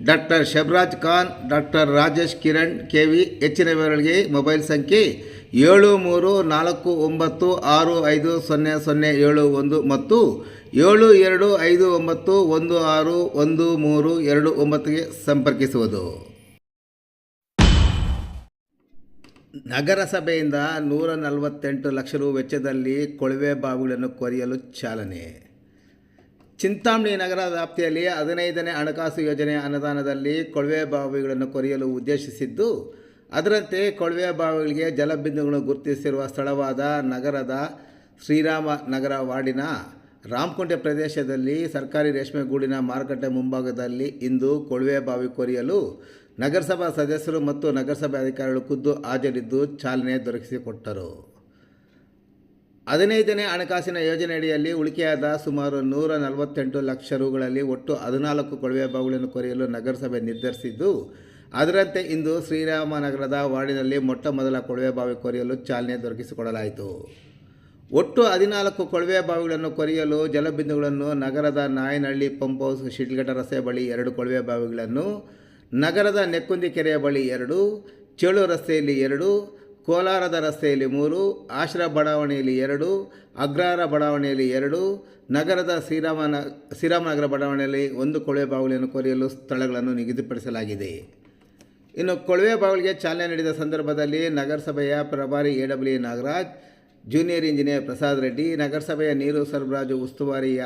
doctor Shabraz Khan, doctor Rajesh Kiran K V ಹೆಚ್ಚಿನ ವಿವರಗಳಿಗೆ mobile ಸಂಖ್ಯೆ ಏಳು ಮೂರು ನಾಲ್ಕು ಒಂಬತ್ತು ಆರು ಐದು ಸೊನ್ನೆ ಸೊನ್ನೆ ಏಳು ಒಂದು ಮತ್ತು ಏಳು ಎರಡು ಐದು ಒಂಬತ್ತು ಒಂದು ಆರು ಒಂದು ಮೂರು ಎರಡು ಒಂಬತ್ತಿಗೆ ಸಂಪರ್ಕಿಸುವುದು. ನಗರಸಭೆಯಿಂದ ನೂರ ನಲವತ್ತೆಂಟು ಲಕ್ಷ ರು ವೆಚ್ಚದಲ್ಲಿ ಕೊಳವೆ ಬಾವಿಗಳನ್ನು ಕೊರೆಯಲು ಚಾಲನೆ. ಚಿಂತಾಮಣಿ ನಗರ ವ್ಯಾಪ್ತಿಯಲ್ಲಿ ಹದಿನೈದನೇ ಹಣಕಾಸು ಯೋಜನೆ ಅನುದಾನದಲ್ಲಿ ಕೊಳವೆ ಬಾವಿಗಳನ್ನು ಕೊರೆಯಲು ಉದ್ದೇಶಿಸಿದ್ದು, ಅದರಂತೆ ಕೊಳವೆ ಬಾವಿಗಳಿಗೆ ಜಲಬಿಂದುಗಳನ್ನು ಗುರುತಿಸಿರುವ ಸ್ಥಳವಾದ ನಗರದ ಶ್ರೀರಾಮ ನಗರ ವಾರ್ಡಿನ ರಾಮಕುಂಟೆ ಪ್ರದೇಶದಲ್ಲಿ ಸರ್ಕಾರಿ ರೇಷ್ಮೆ ಗೂಡಿನ ಮಾರುಕಟ್ಟೆ ಮುಂಭಾಗದಲ್ಲಿ ಇಂದು ಕೊಳವೆ ಬಾವಿ ಕೊರೆಯಲು ನಗರಸಭಾ ಸದಸ್ಯರು ಮತ್ತು ನಗರಸಭೆ ಅಧಿಕಾರಿಗಳು ಖುದ್ದು ಹಾಜರಿದ್ದು ಚಾಲನೆ ದೊರಕಿಸಿಕೊಟ್ಟರು. ಹದಿನೈದನೇ ಹಣಕಾಸಿನ ಯೋಜನೆಯಡಿಯಲ್ಲಿ ಉಳಿಕೆಯಾದ ಸುಮಾರು ನೂರ ನಲವತ್ತೆಂಟು ಲಕ್ಷ ರುಗಳಲ್ಲಿ ಒಟ್ಟು ಹದಿನಾಲ್ಕು ಕೊಳವೆ ಬಾವಿಗಳನ್ನು ಕೊರೆಯಲು ನಗರಸಭೆ ನಿರ್ಧರಿಸಿದ್ದು, ಅದರಂತೆ ಇಂದು ಶ್ರೀರಾಮನಗರದ ವಾರ್ಡಿನಲ್ಲಿ ಮೊಟ್ಟ ಮೊದಲ ಕೊಳವೆ ಬಾವಿ ಕೊರೆಯಲು ಚಾಲನೆ ದೊರಕಿಸಿಕೊಡಲಾಯಿತು. ಒಟ್ಟು ಹದಿನಾಲ್ಕು ಕೊಳವೆ ಬಾವಿಗಳನ್ನು ಕೊರೆಯಲು ಜಲಬಿಂದುಗಳನ್ನು ನಗರದ ನಾಯನಹಳ್ಳಿ ಪಂಪ್ ಹೌಸ್ ಶಿಡ್ಲಘಟ್ಟ ರಸ್ತೆ ಬಳಿ ಎರಡು ಕೊಳವೆ ಬಾವಿಗಳನ್ನು, ನಗರದ ನೆಕ್ಕುಂದಿ ಕೆರೆಯ ಬಳಿ ಎರಡು ಚೇಳು ರಸ್ತೆಯಲ್ಲಿ ಎರಡು ಕೋಲಾರದ ರಸ್ತೆಯಲ್ಲಿ ಮೂರು ಆಶ್ರ ಬಡಾವಣೆಯಲ್ಲಿ ಎರಡು ಅಗ್ರಹಾರ ಬಡಾವಣೆಯಲ್ಲಿ ಎರಡು, ನಗರದ ಶ್ರೀರಾಮನ, ಶ್ರೀರಾಮನಗರ ಬಡಾವಣೆಯಲ್ಲಿ ಒಂದು ಕೊಳವೆ ಬಾವಿಗಳನ್ನು ಕೊರೆಯಲು ಸ್ಥಳಗಳನ್ನು ನಿಗದಿಪಡಿಸಲಾಗಿದೆ. ಇನ್ನು ಕೊಳವೆ ಬಾವಳಿಗೆ ಚಾಲನೆ ನೀಡಿದ ಸಂದರ್ಭದಲ್ಲಿ ನಗರಸಭೆಯ ಪ್ರಭಾರಿ A W Nagaraj junior engineer Prasad Reddy, ನಗರಸಭೆಯ ನೀರು ಸರಬರಾಜು ಉಸ್ತುವಾರಿಯ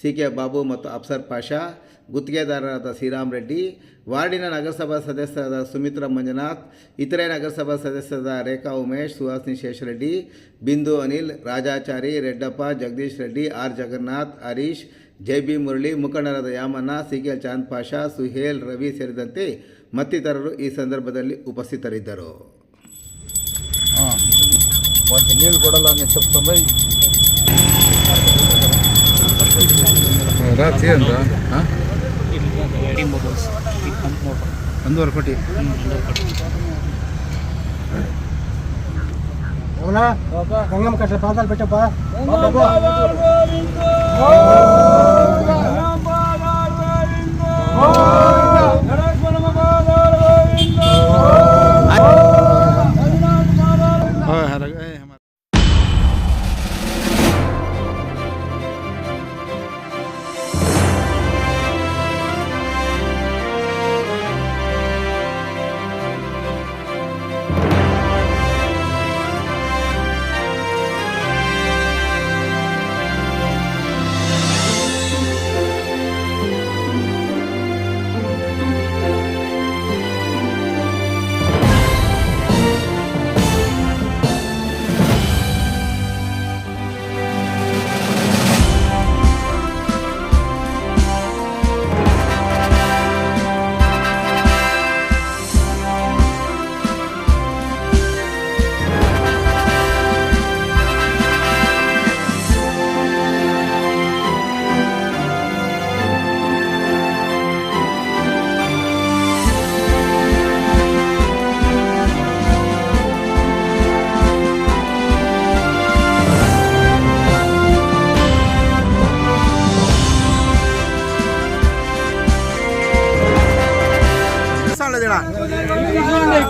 ಸಿ ಕೆ ಬಾಬು ಮತ್ತು ಅಫ್ಸರ್ ಪಾಷಾ, ಗುತ್ತಿಗೆದಾರರಾದ ಶ್ರೀರಾಮ್ ರೆಡ್ಡಿ, ವಾರ್ಡಿನ ನಗರಸಭಾ ಸದಸ್ಯರಾದ ಸುಮಿತ್ರಾ ಮಂಜುನಾಥ್, ಇತರೆ ನಗರಸಭಾ ಸದಸ್ಯರಾದ ರೇಖಾ Umesh Suhasini Sheshareddy Bindu Anil, Rajachari, Reddappa, Jagadish Reddy, R. Jagannath, Harish J B Murali, ಮುಖಂಡರಾದ ಯಾಮಣ್ಣ ಸಿ ಕೆ ಚಾಂದ್ ಪಾಷಾ, ಸುಹೇಲ್, ರವಿ ಸೇರಿದಂತೆ ಮತ್ತಿತರರು ಈ ಸಂದರ್ಭದಲ್ಲಿ ಉಪಸ್ಥಿತರಿದ್ದರು. కొంచెం నీళ్ళు పడాలని అని చెప్తుంది రా తీయండి రా టీమ్ మొబైల్స్ ఈ పంప్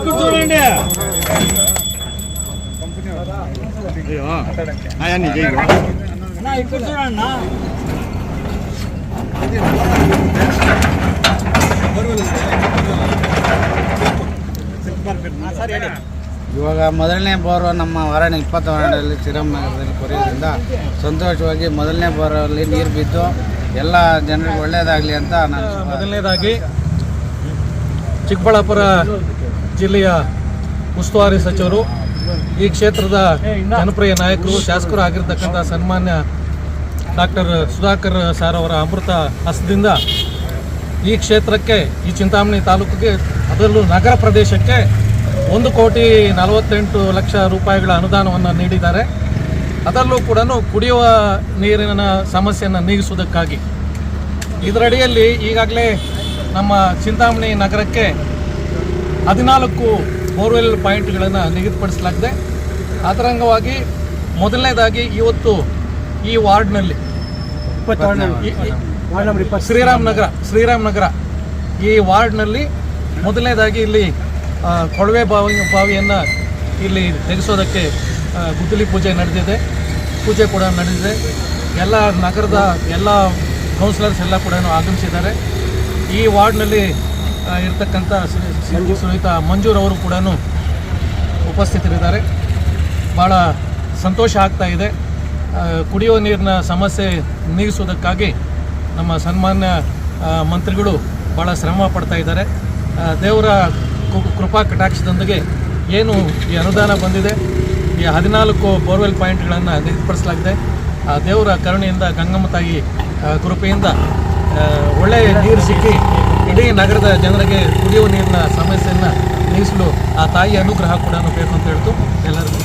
మోటార్ అందువరకు ఒకటి అవునా గంగమ్మ కట్ట ప్రాంతాలు పెట్టబ్బా ఇక్కడ చూడండి ಸರ್ ಹೇಳಿ ಇವಾಗ ಮೊದಲನೇ ಬೋರು ನಮ್ಮ ವಾರಾಣಿ ಇಪ್ಪತ್ತು ವಾರ್ಡಲ್ಲಿ ಶ್ರೀರಾಮನಗರದಲ್ಲಿ ಕೊರೆಯೋದ್ರಿಂದ ಸಂತೋಷವಾಗಿ ಮೊದಲನೇ ಬೋರಲ್ಲಿ ನೀರು ಬಿದ್ದು ಎಲ್ಲ ಜನರಿಗೆ ಒಳ್ಳೆಯದಾಗಲಿ ಅಂತ ನಾನು ಮೊದಲನೇದಾಗಿ ಚಿಕ್ಕಬಳ್ಳಾಪುರ ಜಿಲ್ಲೆಯ ಉಸ್ತುವಾರಿ ಸಚಿವರು, ಈ ಕ್ಷೇತ್ರದ ಜನಪ್ರಿಯ ನಾಯಕರು, ಶಾಸಕರು ಆಗಿರ್ತಕ್ಕಂಥ ಸನ್ಮಾನ್ಯ ಡಾಕ್ಟರ್ ಸುಧಾಕರ್ ಸರ್ ಅವರ ಅಮೃತ ಹಸ್ತದಿಂದ ಈ ಕ್ಷೇತ್ರಕ್ಕೆ, ಈ ಚಿಂತಾಮಣಿ ತಾಲೂಕಿಗೆ, ಅದರಲ್ಲೂ ನಗರ ಪ್ರದೇಶಕ್ಕೆ ಒಂದು ಕೋಟಿ ನಲವತ್ತೆಂಟು ಲಕ್ಷ ರೂಪಾಯಿಗಳ ಅನುದಾನವನ್ನು ನೀಡಿದ್ದಾರೆ. ಅದರಲ್ಲೂ ಕೂಡ ಕುಡಿಯುವ ನೀರಿನ ಸಮಸ್ಯೆಯನ್ನು ನೀಗಿಸುವುದಕ್ಕಾಗಿ. ಇದರಡಿಯಲ್ಲಿ ಈಗಾಗಲೇ ನಮ್ಮ ಚಿಂತಾಮಣಿ ನಗರಕ್ಕೆ ಹದಿನಾಲ್ಕು ಬೋರ್ವೆಲ್ ಪಾಯಿಂಟ್ಗಳನ್ನು ನಿಗದಿಪಡಿಸಲಾಗಿದೆ. ಅದರಂಗವಾಗಿ ಮೊದಲನೇದಾಗಿ ಇವತ್ತು ಈ ವಾರ್ಡ್ನಲ್ಲಿ ಶ್ರೀರಾಮ್ ನಗರ ಶ್ರೀರಾಮ್ ನಗರ ಈ ವಾರ್ಡ್ನಲ್ಲಿ ಮೊದಲನೇದಾಗಿ ಇಲ್ಲಿ ಕೊಳವೆ ಬಾವಿ ಬಾವಿಯನ್ನು ಇಲ್ಲಿ ತೆಗೆಸೋದಕ್ಕೆ ಗುದ್ದಲಿ ಪೂಜೆ ನಡೆದಿದೆ. ಪೂಜೆ ಕೂಡ ನಡೆದಿದೆ. ಎಲ್ಲ ನಗರದ ಎಲ್ಲ ಕೌನ್ಸಿಲರ್ಸ್ ಎಲ್ಲ ಕೂಡ ಆಗಮಿಸಿದ್ದಾರೆ. ಈ ವಾರ್ಡ್ನಲ್ಲಿ ಇರ್ತಕ್ಕಂಥ ಶ್ರೀ- ಸುನೀತ ಶ್ರೀಯುತ ಮಂಜೂರ್ ಅವರು ಕೂಡ ಉಪಸ್ಥಿತರಿದ್ದಾರೆ. ಭಾಳ ಸಂತೋಷ ಆಗ್ತಾ ಇದೆ. ಕುಡಿಯುವ ನೀರಿನ ಸಮಸ್ಯೆ ನೀಗಿಸುವುದಕ್ಕಾಗಿ ನಮ್ಮ ಸನ್ಮಾನ್ಯ ಮಂತ್ರಿಗಳು ಭಾಳ ಶ್ರಮ ಪಡ್ತಾ ಇದ್ದಾರೆ. ದೇವರ ಕೃಪಾ ಕಟಾಕ್ಷದೊಂದಿಗೆ ಏನು ಈ ಅನುದಾನ ಬಂದಿದೆ, ಈ ಹದಿನಾಲ್ಕು ಬೋರ್ವೆಲ್ ಪಾಯಿಂಟ್ಗಳನ್ನು ನಿಗದಿಪಡಿಸಲಾಗಿದೆ. ದೇವರ ಕರುಣೆಯಿಂದ ಗಂಗಮ್ಮ ತಾಯಿ ಕೃಪೆಯಿಂದ ಒಳ್ಳೆಯ ನೀರು ಸಿಕ್ಕಿ ಇಡೀ ನಗರದ ಜನರಿಗೆ ಕುಡಿಯುವ ನೀರಿನ ಸಮಸ್ಯೆಯನ್ನು ನೀಗಿಸಲು ಆ ತಾಯಿಯ ಅನುಗ್ರಹ ಕೂಡ ಬೇಕು ಅಂತ ಹೇಳ್ತು. ಎಲ್ಲರಿಗೂ